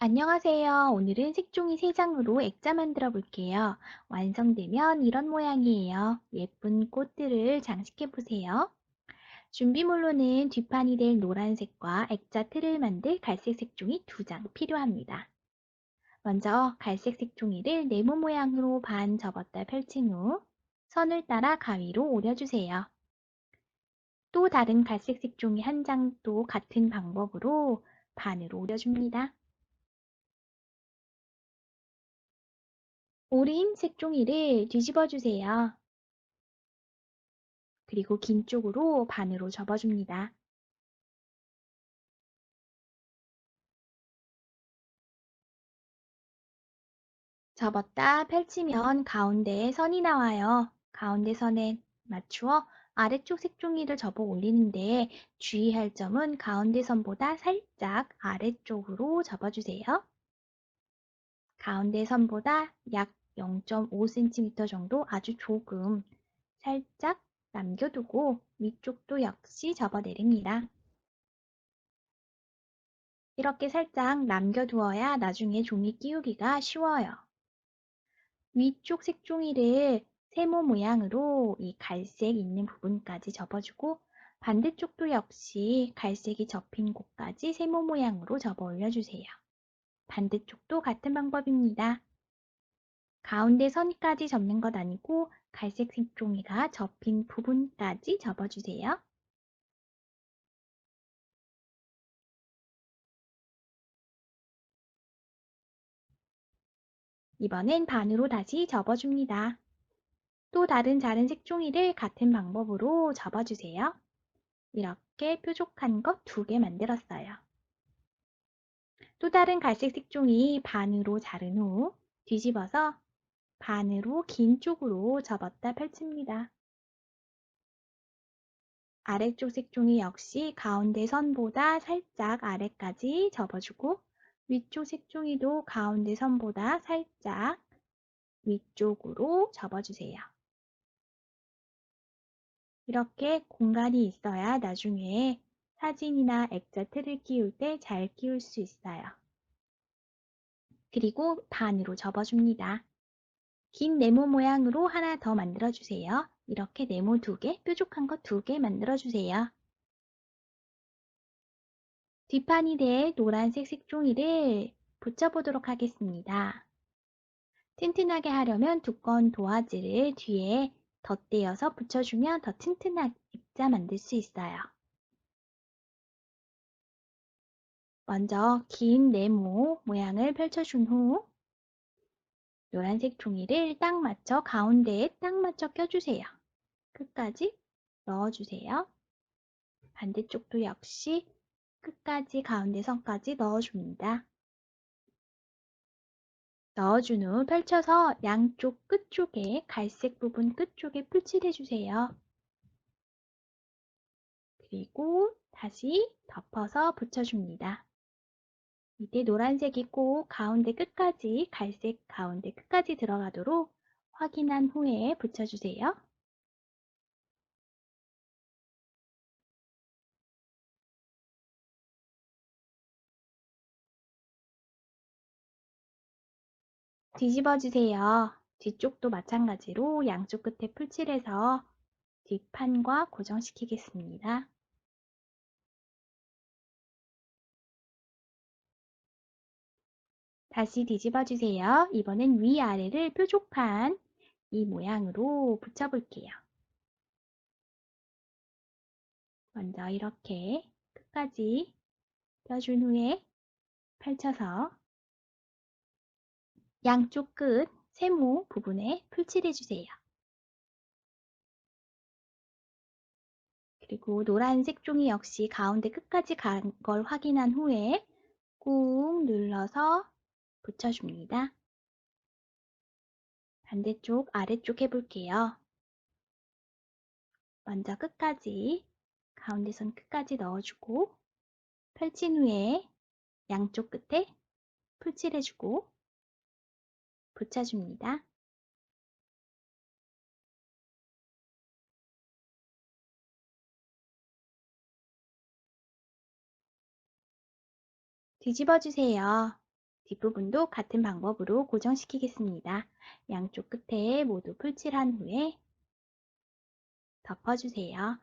안녕하세요. 오늘은 색종이 3장으로 액자 만들어 볼게요. 완성되면 이런 모양이에요. 예쁜 꽃들을 장식해 보세요. 준비물로는 뒷판이 될 노란색과 액자 틀을 만들 갈색 색종이 2장 필요합니다. 먼저 갈색 색종이를 네모 모양으로 반 접었다 펼친 후 선을 따라 가위로 오려주세요. 또 다른 갈색 색종이 한 장도 같은 방법으로 반으로 오려줍니다. 오린 색종이를 뒤집어 주세요. 그리고 긴 쪽으로 반으로 접어줍니다. 접었다 펼치면 가운데에 선이 나와요. 가운데 선에 맞추어 아래쪽 색종이를 접어 올리는데 주의할 점은 가운데 선보다 살짝 아래쪽으로 접어주세요. 가운데 선보다 약 0.5cm 정도 아주 조금 살짝 남겨두고 위쪽도 역시 접어내립니다. 이렇게 살짝 남겨두어야 나중에 종이 끼우기가 쉬워요. 위쪽 색종이를 세모 모양으로 이 갈색 있는 부분까지 접어주고 반대쪽도 역시 갈색이 접힌 곳까지 세모 모양으로 접어 올려주세요. 반대쪽도 같은 방법입니다. 가운데 선까지 접는 것 아니고 갈색 색종이가 접힌 부분까지 접어주세요. 이번엔 반으로 다시 접어줍니다. 또 다른 자른 색종이를 같은 방법으로 접어주세요. 이렇게 뾰족한 것 두 개 만들었어요. 또 다른 갈색 색종이 반으로 자른 후 뒤집어서 반으로 긴 쪽으로 접었다 펼칩니다. 아래쪽 색종이 역시 가운데 선보다 살짝 아래까지 접어주고 위쪽 색종이도 가운데 선보다 살짝 위쪽으로 접어주세요. 이렇게 공간이 있어야 나중에 사진이나 액자 틀을 끼울 때 잘 끼울 수 있어요. 그리고 반으로 접어줍니다. 긴 네모 모양으로 하나 더 만들어주세요. 이렇게 네모 두 개, 뾰족한 거 두 개 만들어주세요. 뒷판이 될 노란색 색종이를 붙여보도록 하겠습니다. 튼튼하게 하려면 두꺼운 도화지를 뒤에 덧대어서 붙여주면 더 튼튼한 입자 만들 수 있어요. 먼저 긴 네모 모양을 펼쳐준 후 노란색 종이를 딱 맞춰 가운데에 딱 맞춰 껴주세요. 끝까지 넣어주세요. 반대쪽도 역시 끝까지 가운데 선까지 넣어줍니다. 넣어준 후 펼쳐서 양쪽 끝쪽에 갈색 부분 끝쪽에 풀칠해주세요. 그리고 다시 덮어서 붙여줍니다. 이때 노란색이 꼭 가운데 끝까지 갈색 가운데 끝까지 들어가도록 확인한 후에 붙여주세요. 뒤집어 주세요. 뒤쪽도 마찬가지로 양쪽 끝에 풀칠해서 뒷판과 고정시키겠습니다. 다시 뒤집어 주세요. 이번엔 위아래를 뾰족한 이 모양으로 붙여볼게요. 먼저 이렇게 끝까지 펴준 후에 펼쳐서 양쪽 끝 세모 부분에 풀칠해 주세요. 그리고 노란색 종이 역시 가운데 끝까지 간 걸 확인한 후에 꾹 눌러서 붙여줍니다. 반대쪽 아래쪽 해볼게요. 먼저 끝까지 가운데 선 끝까지 넣어주고 펼친 후에 양쪽 끝에 풀칠해주고 붙여줍니다. 뒤집어 주세요. 뒷부분도 같은 방법으로 고정시키겠습니다. 양쪽 끝에 모두 풀칠한 후에 덮어주세요.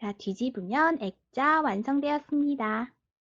자, 뒤집으면 액자 완성되었습니다.